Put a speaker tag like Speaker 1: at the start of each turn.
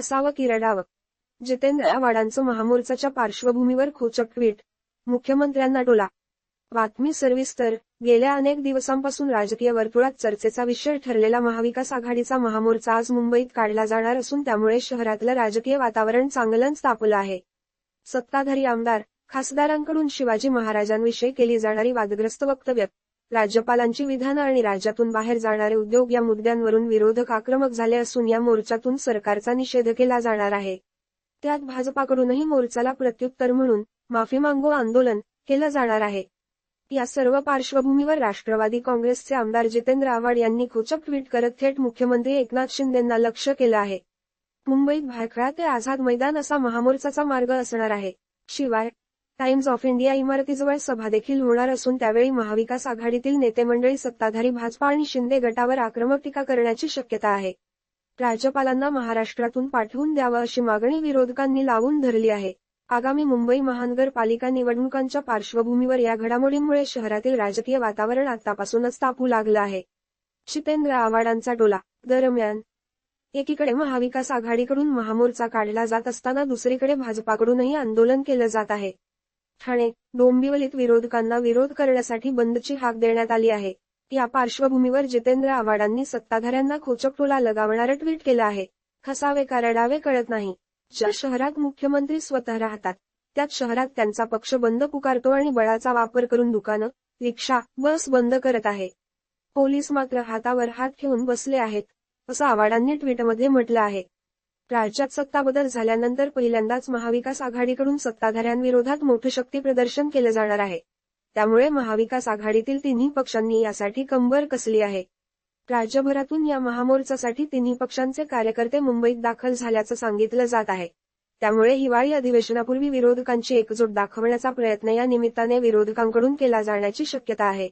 Speaker 1: हसावं की रडावं? जितेंद्र आव्हाडांचं महामोर्चाच्या पार्श्वभूमीवर खोचक ट्विट. मुख्यमंत्र्यांना टोला. बातमी सविस्तर गेल्या अनेक दिवसांपासून राजकीय वर्तुळात चर्चेचा विषय ठरलेला महाविकास आघाडीचा महामोर्चा आज मुंबईत काढला जाणार असून त्यामुळे शहरातलं राजकीय वातावरण चांगलंच तापलं आहे. सत्ताधारी आमदार खासदारांकडून शिवाजी महाराजांविषयी केली जाणारी वादग्रस्त वक्तव्य राज्यपालांची विधानं आणि राज्यातून बाहेर जाणारे उद्योग या मुद्द्यांवरून विरोधक आक्रमक झाले असून या मोर्चातून सरकारचा निषेध केला जाणार आहे. त्यात भाजपाकडूनही मोर्चाला प्रत्युत्तर म्हणून माफी मागो आंदोलन केलं जाणार आहे. या सर्व पार्श्वभूमीवर राष्ट्रवादी काँग्रेसचे आमदार जितेंद्र आव्हाड यांनी खोचक ट्विट करत थेट मुख्यमंत्री एकनाथ शिंदेंना लक्ष केलं आहे. मुंबईत भायखळा ते आझाद मैदान असा महामोर्चाचा मार्ग असणार आहे. शिवाय टाइम्स ऑफ इंडिया इमारतीजवळ सभा देखील होणार असून त्यावेळी महाविकास आघाडीतील नेतेमंडळी सत्ताधारी भाजपा आणि शिंदे गटावर आक्रमक टीका करण्याची शक्यता आहे. राज्यपालांना महाराष्ट्रातून पाठवून द्यावं अशी मागणी विरोधकांनी लावून धरली आहे. आगामी मुंबई महानगरपालिका निवडणुकांच्या पार्श्वभूमीवर या घडामोडींमुळे शहरातील राजकीय वातावरण आतापासूनच तापू लागलं आहे. जितेंद्र आव्हाडांचा डोला. दरम्यान एकीकडे महाविकास आघाडीकडून महामोर्चा काढला जात असताना दुसरीकडे भाजपाकडूनही आंदोलन केलं जात आहे. ठाणे डोंबिवलीत विरोधकांना विरोध करण्यासाठी बंदची हाक देण्यात आली आहे. या पार्श्वभूमीवर जितेंद्र आव्हाडांनी सत्ताधाऱ्यांना खोचक टोला लगावणारं ट्विट केलं आहे. खसावे का रडावे कळत नाही. ज्या शहरात मुख्यमंत्री स्वतः राहतात त्यात शहरात त्यांचा पक्ष बंद पुकारतो आणि बळाचा वापर करून दुकानं रिक्षा बस बंद करत आहे. पोलीस मात्र हातावर हात ठेवून बसले आहेत असं आव्हाडांनी ट्विटमध्ये म्हटलं आहे. राज्यात सत्ता बदल झाल्यानंतर पहिल्यांदाच महाविकास आघाडीकडून सत्ताधाऱ्यांविरोधात मोठं शक्ती प्रदर्शन केलं जाणार आहे. त्यामुळे महाविकास आघाडीतील तिन्ही पक्षांनी यासाठी कंबर कसली आहे? राज्यभरातून या महामोर्चासाठी तिन्ही पक्षांचे कार्यकर्ते मुंबईत दाखल झाल्याचं सांगितलं जात आहे. त्यामुळे हिवाळी अधिवेशनापूर्वी विरोधकांची एकजूट दाखवण्याचा प्रयत्न या निमित्ताने विरोधकांकडून केला जाण्याची शक्यता आहे.